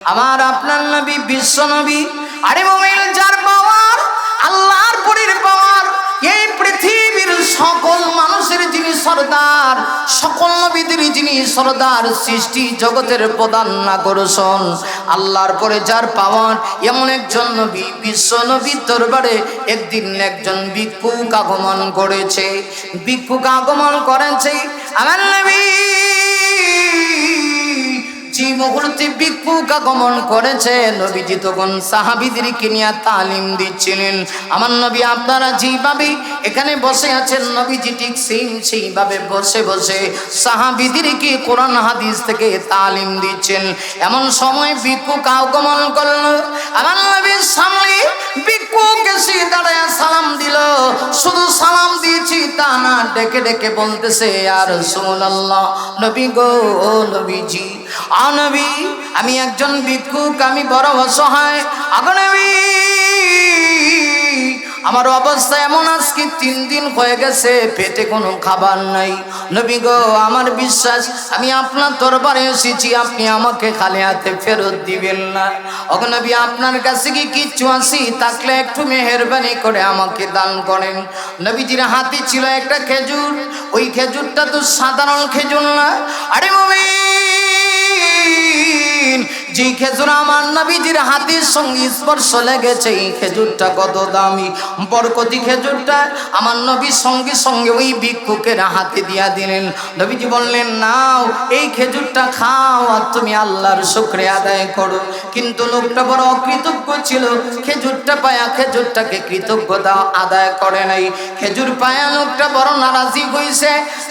আমার আপনার নবী, বিশ্ব নবী, আরে মোমিল যার পাওয়ার আল্লাহর পরীর পাওয়ার এই পৃথিবীর সকল মানুষের যিনি সর্দার, সকল নবীদের যিনি সর্দার, সৃষ্টি জগতের প্রধান আকর্ষণ, আল্লাহর পরে যার পাওয়ার এমন একজন নবী, বিশ্ব নবীর দরবারে একদিন একজন ভিক্ষুক আগমন করেছে, ভিক্ষুক আগমন করেছে, আমার নবী। যে মুহূর্তে ভিক্ষুক আগমন করেছে। নবীজি তখন সাহাবিদেরকে নিয়ে তালিম দিচ্ছিলেন। আমার নবী, আপনারা যেভাবে এখানে বসে আছেন, নবীজি ঠিক সেই, সেইভাবে বসে বসে সাহাবিদেরকে কোরআন, হাদিস থেকে তালিম দিচ্ছেন। এমন সময় ভিক্ষুক আগমন করল। আমার নবীর সামনে ভিক্ষুক এসে দাঁড়ায় সালাম দিল। শুধু সালাম দিয়েছি তা না, ডেকে ডেকে বলতেছে, আর আল্লাহ নবী গো, নবীজি আনবী আমি একজন ভিক্ষুক, আমি বড় অসহায়। আগনবী আমার অবস্থা এমন আজকে তিন দিন হয়ে গেছে, পেটে কোনো খাবার নাই। নবী গো, আমার বিশ্বাস, আমি আপনার দরবারে এসেছি, আপনি আমাকে খালি হাতে ফেরত দিবেন না। অগনবী আপনার কাছে কি কিচ্ছু আসি থাকলে একটু মেহরবানি করে আমাকে দান করেন। নবীজির হাতে ছিল একটা খেজুর, ওই খেজুরটা তো সাধারণ খেজুর না। আরে মমিন mean যে খেজুর আমার নবীজির হাতের সঙ্গে স্পর্শ লেগেছে, এই খেজুরটা কত দামি। বরকতি খেজুরটা আমার নবীর সঙ্গে সঙ্গে ওই ভিক্ষুকের হাতে দিয়া দিলেন। নবীজি বললেন, নাও, এই খেজুরটা খাও আর তুমি আল্লাহর শুক্রিয়া আদায় করো। কিন্তু লোকটা বড় অকৃতজ্ঞ ছিল। খেজুরটা পায়া খেজুরটাকে কৃতজ্ঞতা আদায় করে নাই। খেজুর পায়া লোকটা বড় নারাজি হয়েছে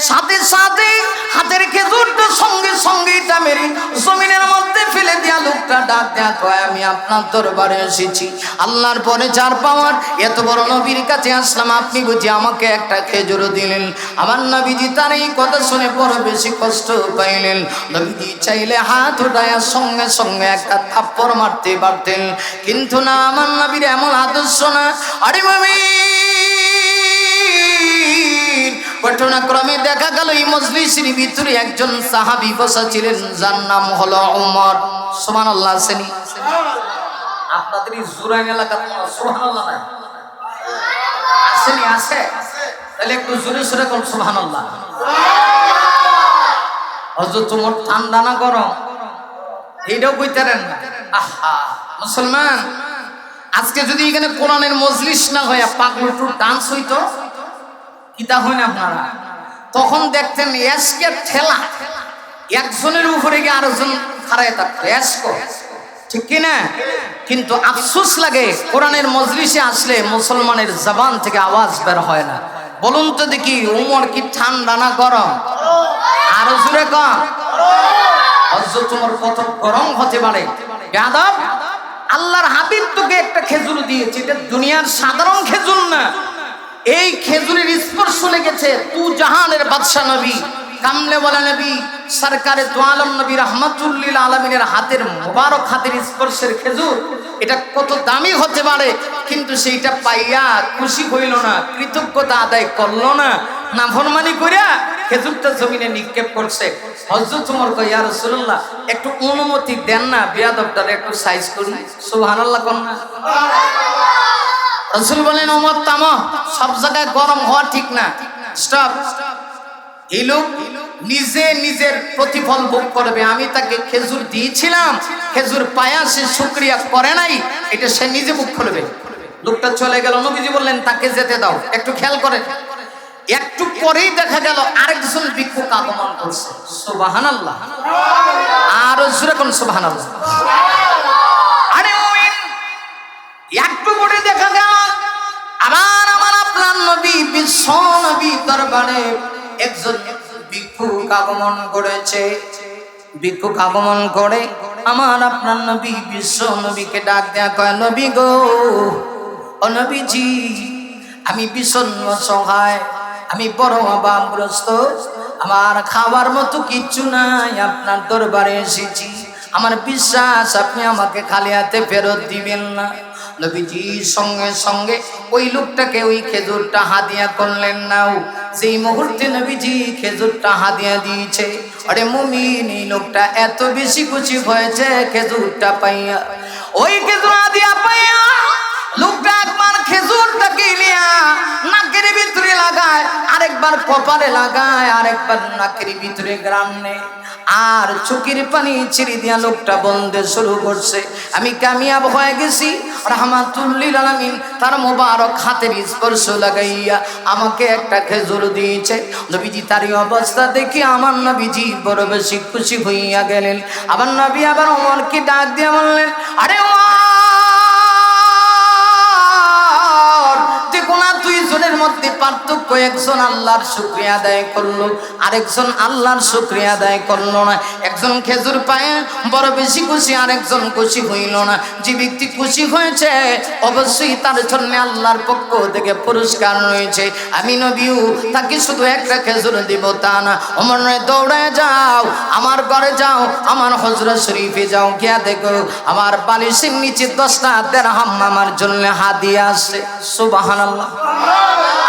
সাথে সাথে হাতের খেজুরটা সঙ্গে সঙ্গে এটা মেরে জমিনের মধ্যে ফেলে দিয়া লোকটা ডাক দেয়া কয়, আমি আপনার দরবারে এসেছি। আল্লাহর পরে চার পাওয়ার, এত বড় নবীর কাছে আসলাম। আপনি বুঝি আমাকে একটা খেজুর দিলেন। আমার নবীজি তার এই কথা শুনে বড় বেশি কষ্ট পাইলেন। নবীজি চাইলে হাত উঠায় সঙ্গে সঙ্গে একটা থাপ্পড় মারতে পারতেন। কিন্তু না, আমার নবীর এমন আদর্শ না। আরে মামি! ঘটনাক্রমে দেখা গেল, এই মজলিসের ভিতরে একজন সাহাবি বসা যার নাম হলো উমর। সুমান আল্লাহ আপনাদের জুরাইন এলাকা সুহান আল্লাহ আসেনি, আছে? তাহলে একটু জোরে সোরে কোন সুহান আল্লাহ হজরত তোমার ঠান্ডা না গরম? এইটাও কইতারেন আহা, মুসলমান। আজকে যদি এখানে কোরআনের মজলিস না হয় পাগল টু ডান্স হইতো? কিতা হয় না আপনারা। তখন দেখতেন এসকে ঠেলা। একজনের উপরে গিয়ে আরেকজন খারায় থাকতো এসকো। ঠিক কিনা কিন্তু আফসোস লাগে, কোরআনের মজলিসে আসলে মুসলমানের জবান থেকে আওয়াজ বের হয় না। বলুন তো দেখি, উমর কি ঠান্ডা না গরম? আরও জুড়ে কম কত গরম হতে পারে। আল্লাহর হাবিব তোকে একটা খেজুর দিয়েছে। এটা দুনিয়ার সাধারণ খেজুর না। এই খেজুরের স্পর্শ লেগেছে তু জাহানের বাদশা নবী, কামলে বলা নবী, সরকারে দোয়ালম নবী রহমতুল্লিল আলমিনের হাতের মোবারক হাতের স্পর্শের খেজুর। এটা কত দামি হতে পারে, কিন্তু সেইটা পাইয়া খুশি হইল না, কৃতজ্ঞতা আদায় করল না। না ফরমানি করিয়া খেজুরটা জমিনে নিক্ষেপ করছে। হজরত তোমার কইয়া রসুল্লাহ একটু অনুমতি দেন না, বিয়াদবটারে একটু সাইজ করি। সুবহানাল্লাহ কন না। রসুল বলেন, ওমর তাম সব জায়গায় গরম হওয়া ঠিক না। স্টপ। এই লোক নিজে নিজের প্রতিফল ভোগ করবে। আমি তাকে খেজুর দিয়েছিলাম। খেজুর পায়া সে শুক্রিয়া করে নাই। এটা সে নিজে মুখ করবে। লোকটা চলে গেল। নবীজি বললেন, তাকে যেতে দাও। একটু খেয়াল করে একটু পরেই দেখা গেল, আরেকজন ভিক্ষুক আগমন করছে। সুবাহান আল্লাহ আরও কোন সুবাহান আল্লাহ আরে মুমিন একটু পরে দেখা গেল আবার আমার আপনার নবী, বিশ্ব নবী দরবারে একজন ভিক্ষুক আগমন করেছে। ভিক্ষুক আগমন করে আমার আপনার নবী, বিশ্ব নবীকে ডাক দেয়া কয়, নবী গো, ও নবীজি, আমি বিষণ্ণ সহায়, আমি বড় অভাবগ্রস্ত, আমার খাওয়ার মতো কিচ্ছু নাই, আপনার দরবারে এসেছি। আমার বিশ্বাস, আপনি আমাকে খালি হাতে ফেরত দিবেন না। নবীজি সঙ্গে সঙ্গে ওই লোকটাকে ওই খেজুরটা হাদিয়া করলেন নাও। সেই মুহূর্তে নবীজি খেজুরটা হাদিয়া দিয়েছে, আরে মুমিন, এই লোকটা এত বেশি খুশি হয়েছে খেজুরটা পাইয়া। ওই খেজুর হাদিয়া পাইয়া লোকটা খেজুরটাকে নিয়া নাকের ভিতরে লাগায়, আরেকবার কপালে লাগায়, আরেকবার নাকের ভিতরে গ্রাম। নেয় আর চোখের পানি ছিঁড়ে দিয়া লোকটা বলতে শুরু করছে। আমি কামিয়াব হয়ে গেছি, রহমাতুল্লিল আলামিন তার মোবারক হাতের স্পর্শ লাগাইয়া আমাকে একটা খেজুর দিয়েছে। নবীজি তার অবস্থা দেখি আমার নবীজি বড় বেশি খুশি হইয়া গেলেন। আবার নবী আবার অমরকে ডাক দিয়ে বললেন, আরে ওমর! মধ্যে পার্থক্য একজন আল্লাহর শুক্রিয়া আদায় করল, আরেকজন আল্লাহর শুক্রিয়া আদায় করল না। একজন খেজুর পায়ে বড় বেশি খুশি, আরেকজন খুশি হইল না। যে ব্যক্তি খুশি হয়েছে, অবশ্যই তার জন্য আল্লাহর পক্ষ থেকে পুরস্কার রয়েছে। আমি নবীও তাকে শুধু একটা খেজুর দিব তা না। অমর দৌড়ায় যাও, আমার ঘরে যাও, আমার হজরত শরীফে যাও, গিয়া দেখো, আমার বালিশের নিচে দশটা দেড়হাম আমার জন্য হাদিয়া আছে। সুবাহান আল্লাহ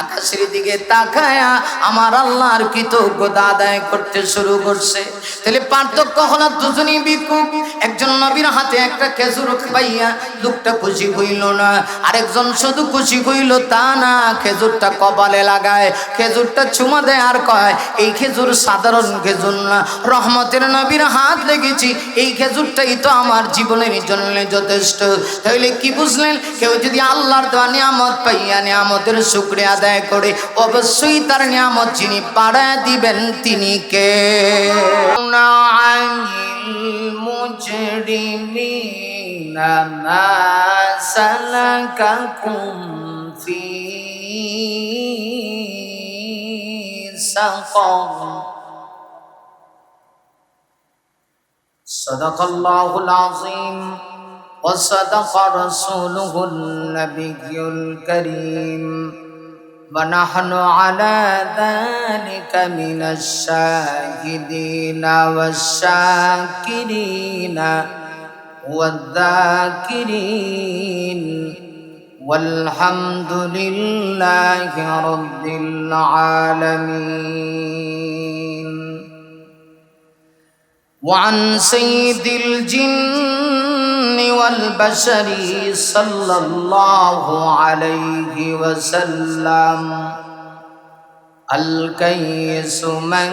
আকাশের দিকে তাকায়া আমার আল্লাহর কৃতজ্ঞতা আদায় করতে শুরু করছে। তাহলে পার্থক্য হলো দুজনই বিকুপ একজন নবীর হাতে একটা খেজুর পাইয়া লোকটা খুশি হইল না, আরেকজন শুধু খুশি হইল তা না, খেজুরটা কপালে লাগায়, খেজুরটা চুমা দেয় আর কয়, এই খেজুর সাধারণ খেজুর না, রহমতের নবীর হাত লেগেছি, এই খেজুরটাই তো আমার জীবনের জন্য যথেষ্ট। তাহলে কি বুঝলেন? কেউ যদি আল্লাহর দেওয়া নিয়ামত পাইয়া নিয়ামতের শুক্রিয়া আদায় করে অবশ্যই তার নিয়ামত যিনি পাড়ায় দিবেন তিনি কে المجرمين ما سلككم في سقر صدق الله العظيم وصدق رسوله النبي الكريم ونحن على ذلك من الشاهدين والشاكرين والذاكرين. والحمد لله رب العالمين. وعن سيد الجن والبشر صلى الله عليه وسلم. الكيس من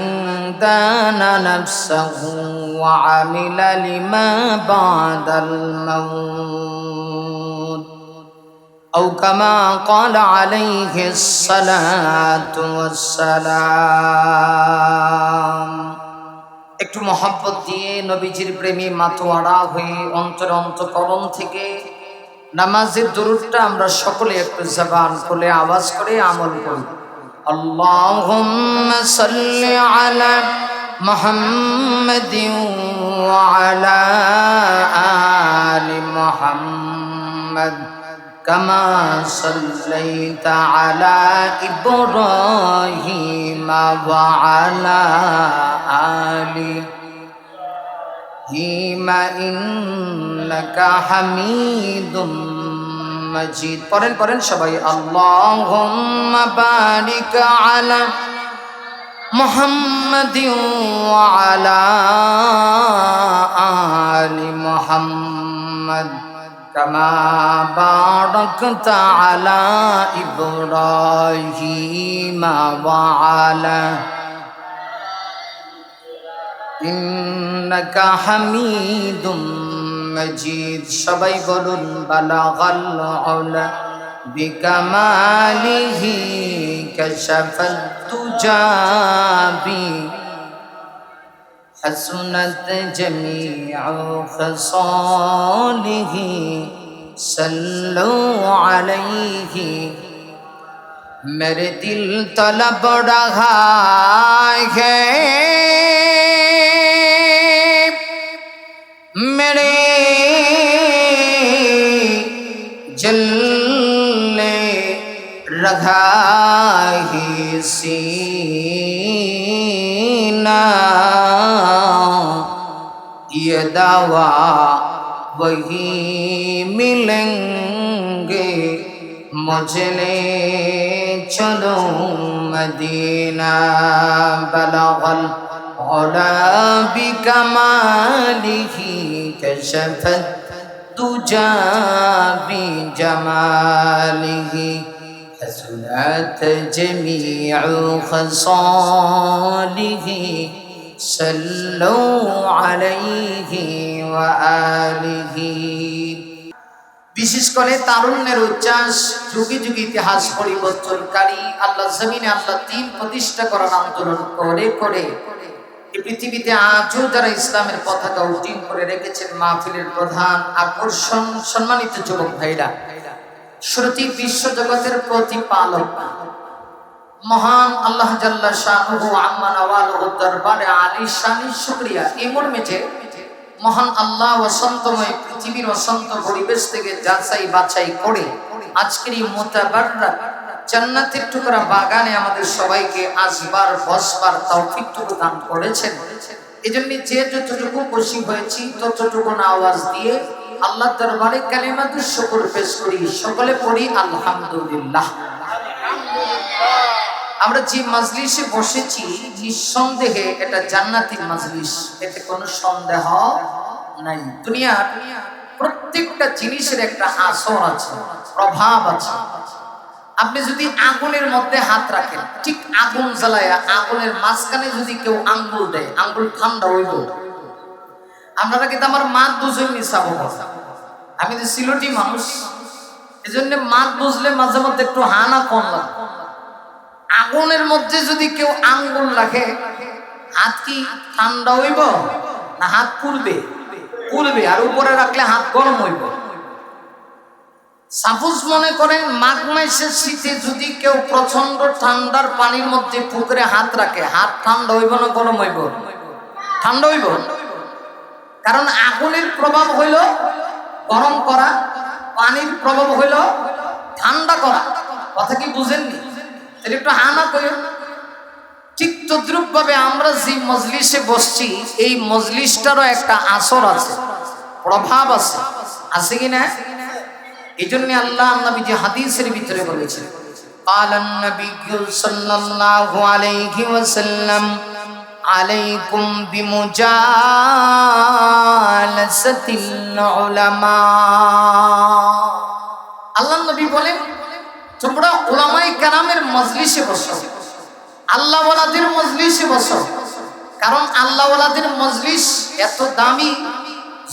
دان نفسه وعمل لما بعد الموت. أو كما قال عليه الصلاة والسلام. একটু মহাব্বত দিয়ে নবীজির প্রেমী মাতোয়ারা হয়ে অন্তর অন্তকরণ থেকে নামাজের দরুদটা আমরা সকলে একটু জবান খুলে আওয়াজ করে আমল করি اللهم صل على محمد وعلى آل محمد كما صليت على إبراهيم وعلى آل إبراهيم إنك حميد مجيد পড়েন পড়েন সবাই اللهم بارك على محمد وعلى آل محمد كما باركت على إبراهيم وعلى إنك حميد مجيد সবাই বলুন বালাগাল উলা بكماله كشف الدجى بي حسنت جميع خصاله صلوا عليه میرے دل طلب رہا ہے میرے جل رہا ہی سی दवा वही मिलेंगे मुझे ले चलो मदीना बलगल ओला بكماله كشفت دجى بجماله حسنت جميع خصاله বিশেষ করে তারুণ্যের উচ্ছ্বাস, যুগে যুগে ইতিহাস পরিবর্তনকারী, আল্লাহ জমিনে আল্লাহ তিন প্রতিষ্ঠা করার আন্দোলন করে করে। পৃথিবীতে আজও যারা ইসলামের পতাকা উদ্দিন করে রেখেছেন মাহফিলের প্রধান, আকর্ষণ, সম্মানিত যুবক ভাইরা শ্রুতি বিশ্ব জগতের প্রতিপালক। মহান আল্লাহ জাল্লা শাহু আম্মা নওয়াল ও দরবারে আলী শানি শুকরিয়া। এই মর্মে যে মহান আল্লাহ বসন্তময় পৃথিবীর অসন্ত পরিবেশ থেকে যাচাই বাছাই করে আজকের এই মোতাবাররা জান্নাতের টুকরা বাগানে আমাদের সবাইকে আসবার, বসবার তৌফিকটুকু দান করেছেন। এই জন্য যে যতটুকু খুশি হয়েছি, ততটুকু না আওয়াজ দিয়ে আল্লাহ দরবারে কালিমাতুর শুকর পেশ করি। সকলে পড়ি, আলহামদুলিল্লাহ। আমরা যে মাজলিসে বসেছি, নিঃসন্দেহে এটা জান্নাতির মাজলিস। এতে কোনো সন্দেহ নাই। দুনিয়ার প্রত্যেকটা জিনিসের একটা আসর আছে, প্রভাব আছে। আপনি যদি আগুনের মধ্যে হাত রাখেন, ঠিক আগুন জ্বালায়, আগুনের মাঝখানে যদি কেউ আঙ্গুল দেয়, আঙ্গুল ঠান্ডা হইব। আপনারা কিন্তু আমার মাত দুজন নিশাব আমি তো সিলটি মানুষ এই জন্য মাত বুঝলে মাঝে মধ্যে একটু হানা কম লাগে। আগুনের মধ্যে যদি কেউ আঙ্গুল রাখে, হাত কি ঠান্ডা হইব না হাত পুড়বে? পুড়বে, আর উপরে রাখলে হাত গরম হইব। সাপোজ মনে করেন মাঘ মাসের শীতে যদি কেউ প্রচণ্ড ঠান্ডার পানির মধ্যে পুকুরে হাত রাখে, হাত ঠান্ডা হইব না গরম হইব? ঠান্ডা হইব? কারণ আগুনের প্রভাব হইল গরম করা, পানির প্রভাব হইল ঠান্ডা করা। কথা কি বুঝেননি? তাহলে একটু হানা করি ঠিক তদ্রুপ ভাবে আমরা যে মজলিসে বসছি এই মজলিসটারও একটা আসর আছে প্রভাব আছে আছে কি না এই জন্য আল্লাহ নবী যে হাদিসের ভিতরে বলেছেন قال النبي صلى الله عليه وسلم عليكم بمجالسة العلماء আল্লাহ নবী বলেন তোমরা ওলামাই কারামের মজলিসে বসো। আল্লাহ ওয়ালাদের মজলিসে বসো। কারণ আল্লাহ ওয়ালাদের মজলিস এত দামি।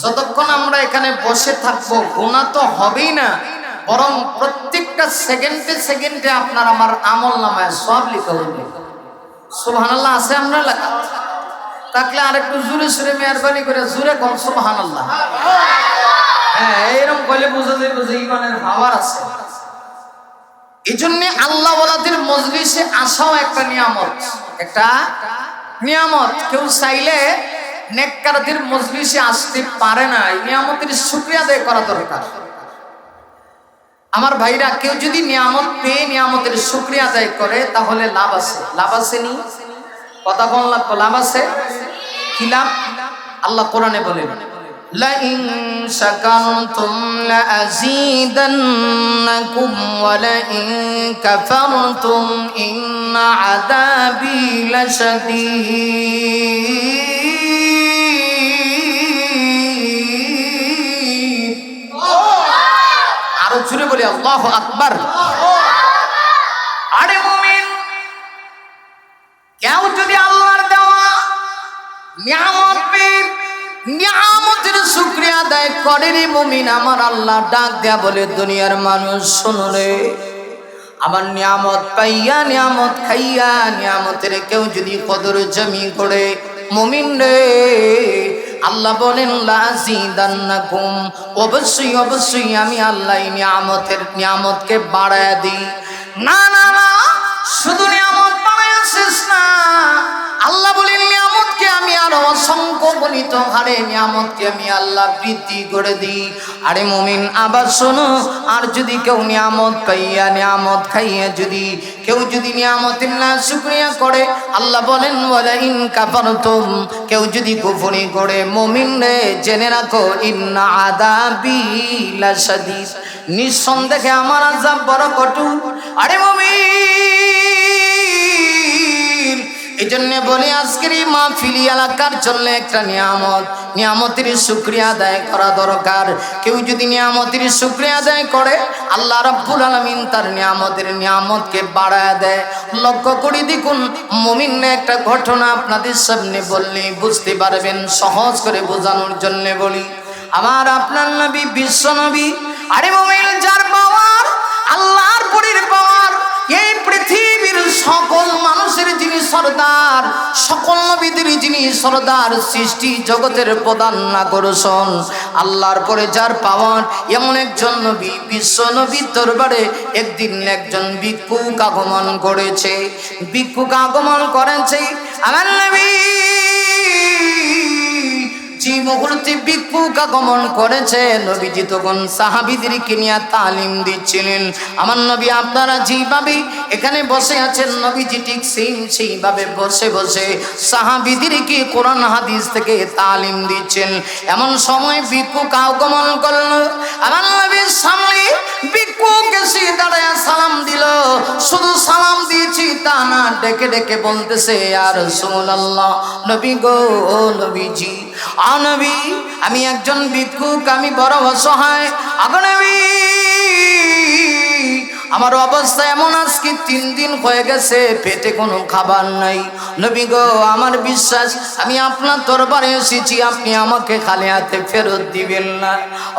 যতক্ষণ আমরা এখানে বসে থাকব গুণা তো হবেই না। বরং প্রত্যেকটা সেকেন্ডে সেকেন্ডে আপনার আমার আমল নামায় সব লিখা হইবে সুবহানাল্লাহ, আছে আমরা লেখা থাকলে আরেকটু জোরে সুরে মেহরবানি করে জোরে কম সুবহানাল্লাহ। হ্যাঁ এরকম কইলে বুঝা যাবে যে ইমানের পাওয়ার আছে। এই আল্লাহ ওয়ালাদের মজলিসে আসাও একটা নিয়ামত। একটা নিয়ামত। কেউ চাইলে নেককারদের মজলিসে আসতে পারে না। এই নিয়ামতের শুক্রিয়া আদায় করা দরকার। আমার ভাইরা, কেউ যদি নিয়ামত পেয়ে নিয়ামতের শুক্রিয়া আদায় করে, তাহলে লাভ আছে। লাভ আছে নি? কথা বল লাগবো লাভ আছে? কি লাভ? আল্লাহ কোরআনে বলেন لئن شكرتم لأزيدنكم ولئن كفرتم إن عذابي لشديد আরো জুড়ে বলি আল্লাহ আকবার আরে মুমিন কেউ যদি আল্লাহর দেওয়া নিয়ামত পেয়ে নিয়ামতের শুক্রিয়া আদায় করে রে মুমিন। আমার আল্লাহ ডাক দেয়া বলে, দুনিয়ার মানুষ শোনো রে, আমার নিয়ামত পাইয়া, নিয়ামত খাইয়া, নিয়ামতের কেউ যদি কদর জমি করে, মুমিন রে, আল্লাহ বলেন লাজিদান্নাকুম অবশ্যই অবশ্যই আমি আল্লাহ নিয়ামতের, নিয়ামতকে বাড়ায় দিই। না না না, শুধু নিয়ামত বাড়ায় শেষ না। আল্লাহ বলেন আমি আরও অসংখ্য গণিত হারে নিয়ামতকে আমি আল্লাহ বৃদ্ধি করে দিই। আরে মুমিন, আবার শোনো, আর যদি কেউ নিয়ামত পাইয়া নিয়ামত খাইয়া যদি, কেউ যদি নিয়ামতের না শুক্রিয়া করে, আল্লাহ বলেন বলে ইন কাপারতুম কেউ যদি কুফরি করে, মুমিন রে, জেনে রাখো, ইন্না আদাবি লাশাদীদ নিঃসন্দেহে আমার আযাব বড় কটু আরে মুমিন এই বলি আজকের এই মাহফিলি এলাকার জন্য একটা নিয়ামত। নিয়ামতের শুক্রিয়া আদায় করা দরকার। কেউ যদি নিয়ামতের শুক্রিয়া আদায় করে, আল্লাহ রাব্বুল আলামিন তার নিয়ামতের নিয়ামতকে বাড়ায় দেয়। লক্ষ্য করি দেখুন মুমিন একটা ঘটনা আপনাদের সামনে বললে বুঝতে পারবেন, সহজ করে বোঝানোর জন্য বলি। আমার আপনার নবী, বিশ্ব নবী, আরে মুমিন যার পাওয়ার, আল্লাহর পরের পাওয়ার, এই পৃথিবীর সকল মানুষের যিনি সর্দার, সকল নবীদের যিনি সর্দার, সৃষ্টি জগতের প্রধান নাগরসন আল্লাহর পরে যার পাওয়ার, এমন একজন নবী, বিশ্ব নবীর দরবারে একদিন একজন ভিক্ষুক আগমন করেছে। ভিক্ষুক আগমন করেছে, আমার নবী। যে মুহূর্তে নিয়ে তালিম দিচ্ছিলেন। আমার নবী, আপনারা যেভাবে এখানে বসে আছেন, নবীজি ঠিক বসে বসে সাহাবিদেরকে তালিম দিচ্ছেন। এমন সময় ভিক্ষুক আগমন করল। আমার নবীর সামনে ভিক্ষুক এসে দাঁড়ায় সালাম দিল। শুধু সালাম দিয়েছি তা না, ডেকে ডেকে বলতেছে, আর সুল্লাহ নবী গো, নবীজি আনবী আমি একজন ভিক্ষুক, আমি বড় অসহায়। আগনবী আমার অবস্থা এমন আজকে তিন দিন হয়ে গেছে, পেটে কোনো খাবার নাই। নবী গো, আমার বিশ্বাস, আমি আপনার দরবারে এসেছি, আপনি আমাকে খালি হাতে ফেরত দিবেন না।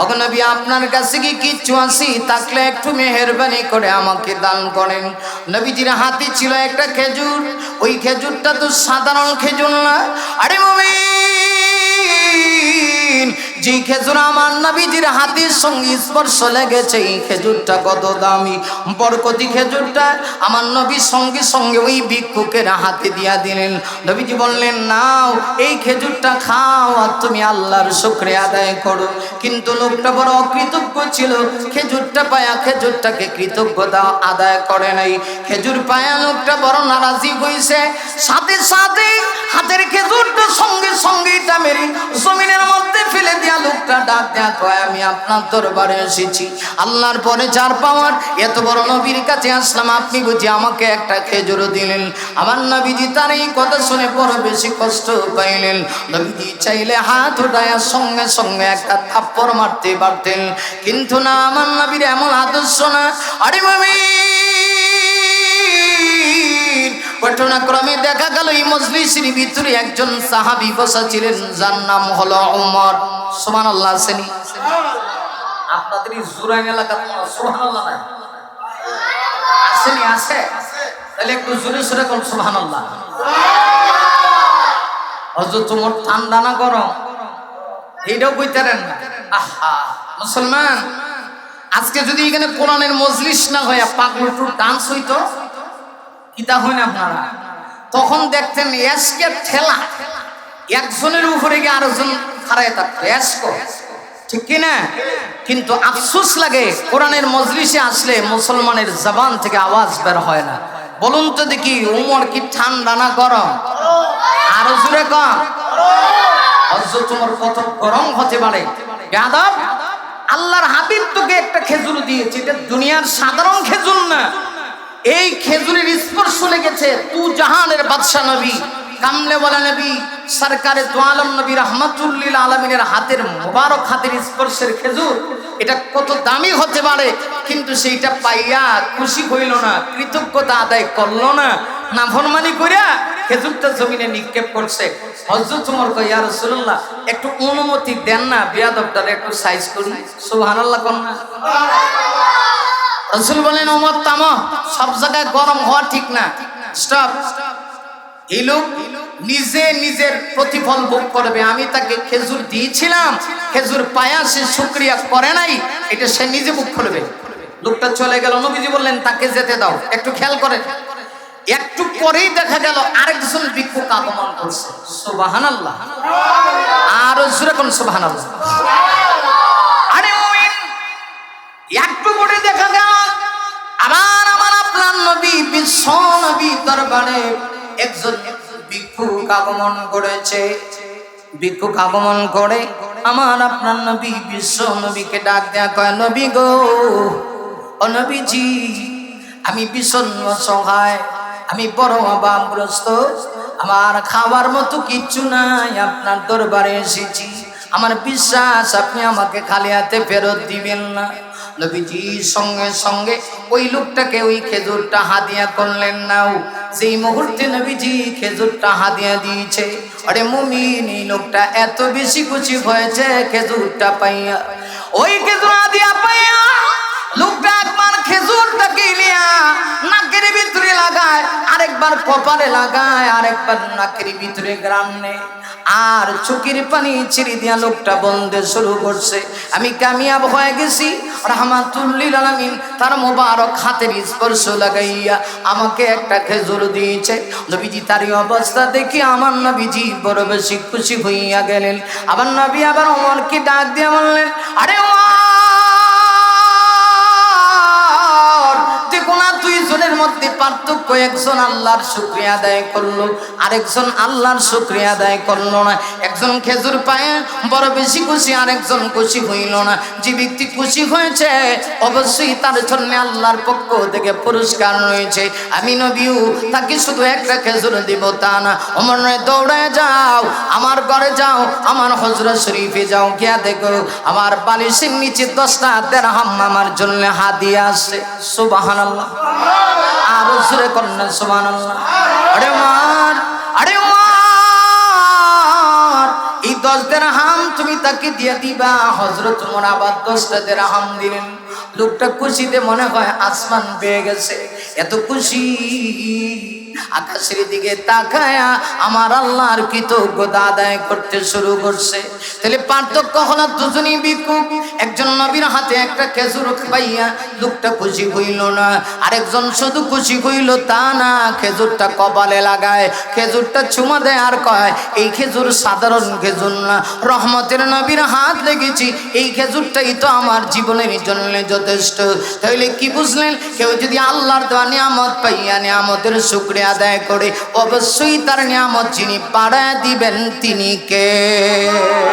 অগনবী আপনার কাছে কি কিচ্ছু আসি থাকলে একটু মেহরবানি করে আমাকে দান করেন। নবীজির হাতে ছিল একটা খেজুর, ওই খেজুরটা তো সাধারণ খেজুর না। আরে মুমিন! যে খেজুর আমার নবীজির হাতের সঙ্গে স্পর্শ লেগেছে, এই খেজুরটা কত দামি? বরকতি খেজুরটা আমার নবীর সঙ্গে সঙ্গে ওই ভিক্ষুকের হাতে দিয়া দিলেন। নবীজি বললেন, নাও, এই খেজুরটা খাও আর তুমি আল্লাহর শুক্রিয়া আদায় করো। কিন্তু লোকটা বড় অকৃতজ্ঞ ছিল। খেজুরটা পায়া খেজুরটাকে কৃতজ্ঞতা আদায় করে নাই। খেজুর পায়া লোকটা বড় নারাজি হয়েছে সাথে সাথে হাতের খেজুরটা সঙ্গে সঙ্গে এটা মেরি জমিনের মধ্যে ফেলে দিয়া লোকটা ডাক আমি আপনার দরবারে এসেছি। আল্লাহর পরে যার পাওয়ার, এত বড় নবীর কাছে আসলাম, আপনি বুঝি আমাকে একটা খেজুর দিলেন। আমার নবীজি তার এই কথা শুনে বড় বেশি কষ্ট পাইলেন। নবীজি চাইলে হাত সঙ্গে সঙ্গে একটা থাপ্পড় মারতে পারতেন। কিন্তু না, আমার নবীর এমন আদর্শ না। আরে মামি! ঘটনাক্রমে দেখা গেল, এই মজলিসের ভিতরে একজন সাহাবি বসা ছিলেন যার নাম হলো উমর। সুমান আল্লাহ আপনাদের জুরাইন এলাকা সুহান আছে? তাহলে একটু জোরে সোরে কোন সুহান আল্লাহ তোমার ঠান্ডা না গরম? এইটাও কইতারেন আহা, মুসলমান। আজকে যদি এখানে কোরআনের মজলিস না হয় পাগলটুর ডান্স হইতো? কিতা হয় না আপনারা। তখন দেখতেন এসকে ঠেলা। একজনের উপরে গিয়ে আরেকজন খাড়ায় থাকতো এসকো। ঠিক কিনা কিন্তু আফসোস লাগে, কোরআনের মজলিসে আসলে মুসলমানের জবান থেকে আওয়াজ বের হয় না। বলুন তো দেখি, উমর কি ঠান্ডা না গরম? আরও জুড়ে কম হজরত কত গরম হতে পারে। আল্লাহর হাবিব তোকে একটা খেজুর দিয়েছে। এটা দুনিয়ার সাধারণ খেজুর না। এই খেজুরের স্পর্শ লেগেছে তু জাহানের বাদশা নবী কামলে বলা নবী, সরকারে দোয়ালম নবী, রহমতুল্লিল আলমিনের হাতের মোবারক হাতের স্পর্শের খেজুর, এটা কত দামি হতে পারে? কিন্তু সেইটা পাইয়া খুশি হইল না, কৃতজ্ঞতা আদায় করল না। না ফরমানি করিয়া খেজুরটা জমিনে নিক্ষেপ করছে। হজরত তোমার কই ইয়া রাসূলুল্লাহ, একটু অনুমতি দেন না, বিয়াদবটারে একটু সাইজ করি। সুবহানাল্লাহ কোন না। রসুল বলেন, ওমর তাম সব জায়গায় গরম হওয়া ঠিক না। স্টপ। এই লোক নিজে নিজের প্রতিফল ভোগ করবে। আমি তাকে খেজুর দিয়েছিলাম। খেজুর পায়া সে শুক্রিয়া করে নাই। এটা সে নিজে বুক করবে। লোকটা চলে গেল। নবীজি বললেন, তাকে যেতে দাও। একটু খেয়াল করেন একটু পরেই দেখা গেল, আরেকজন ভিক্ষুক আগমন করছে। সুবহানাল্লাহ। আর জোরে কোন সুবহানাল্লাহ। আরে মুমিন একটু পরে দেখা গেল নবী দরবারে একজন আগমন করেছে। আগমন করে আমার আপনার নবী ডাক কয়, নবী গো আমি বিষণ্ণ সহায়, আমি বড় অভাবগ্রস্ত, আমার খাওয়ার মতো কিচ্ছু নাই, আপনার দরবারে এসেছি। আমার বিশ্বাস, আপনি আমাকে খালি হাতে ফেরত দিবেন না। নবীজি সঙ্গে সঙ্গে ওই লোকটাকে ওই খেজুরটা হাদিয়া করলেন, নাও। সেই মুহূর্তে নবীজি খেজুরটা হাদিয়া দিয়েছে। আরে মুমিন, এই লোকটা এত বেশি খুশি হয়েছে খেজুরটা পাইয়া। ওই খেজুর হাদিয়া পাইয়া লোকটা খেজুরটাকে নিয়া নাকের ভিতরে লাগায়, আরেকবার কপালে লাগায়, আরেকবার নাকের ভিতরে গ্রাম। আর চোখের পানি ছেড়ে দিয়া লোকটা বন্ধে শুরু করছে। আমি কামিয়াব হয়ে গেছি। রহমাতুল্লিল আলামিন তার মোবারক হাতের স্পর্শ লাগাইয়া আমাকে একটা খেজুর দিয়েছে। নবীজি তার এই অবস্থা দেখে আমার নবীজি বড় বেশি খুশি হইয়া গেলেন। আবার নবী আবার অমরকে ডাক দিয়ে বললেন, আরে ওমর মধ্যে পার্থক্য, একজন আল্লাহর শুক্রিয়া আদায় করল, আরেকজন আল্লাহর শুক্রিয়া আদায় করল না। একজন খেজুর পায়ে বড় বেশি খুশি, আরেকজন খুশি হইল না। যে ব্যক্তি খুশি হয়েছে, অবশ্যই তার জন্য আল্লাহর পক্ষ থেকে পুরস্কার রয়েছে। আমি নবীও তাকে শুধু একটা খেজুর দিব তা না। অমর দৌড়ায় যাও, আমার ঘরে যাও, আমার হজরত শরীফে যাও। গিয়া দেখো, আমার বালিশের নিচে দশটা দেড়হাম আমার জন্য হাদিয়া আছে। সুবাহান আল্লাহ আর জোরে কন্যা সমান আরে মার আরে মার এই দশ দেড়হাম তুমি তাকে দিয়ে দিবা। হজরত তোমার আবার দশটা দেড়হাম দিলেন। লোকটা খুশিতে মনে হয় আসমান পেয়ে গেছে। এত খুশি। আকাশের দিকে তাকায়া আমার আল্লাহর কৃতজ্ঞতা আদায় করতে শুরু করছে। তাহলে পার্থক্য হলো দুজনই ভিক্ষুক, একজন নবীর হাতে একটা খেজুর পাইয়া লোকটা খুশি হইল না, আরেকজন শুধু খুশি হইল তা না, খেজুরটা কপালে লাগায়, খেজুরটা চুমা দেয় আর কয়, এই খেজুর সাধারণ খেজুর না, রহমতের নবীর হাত লেগেছি, এই খেজুরটাই তো আমার জীবনের জন্য যথেষ্ট। তাহলে কি বুঝলেন? কেউ যদি আল্লাহর দেওয়া নিয়ামত পাইয়া নিয়ামতের শুক্রিয়া আদায় করে অবশ্যই তার নিয়ামত যিনি পাড়ায় দিবেন তিনি কে?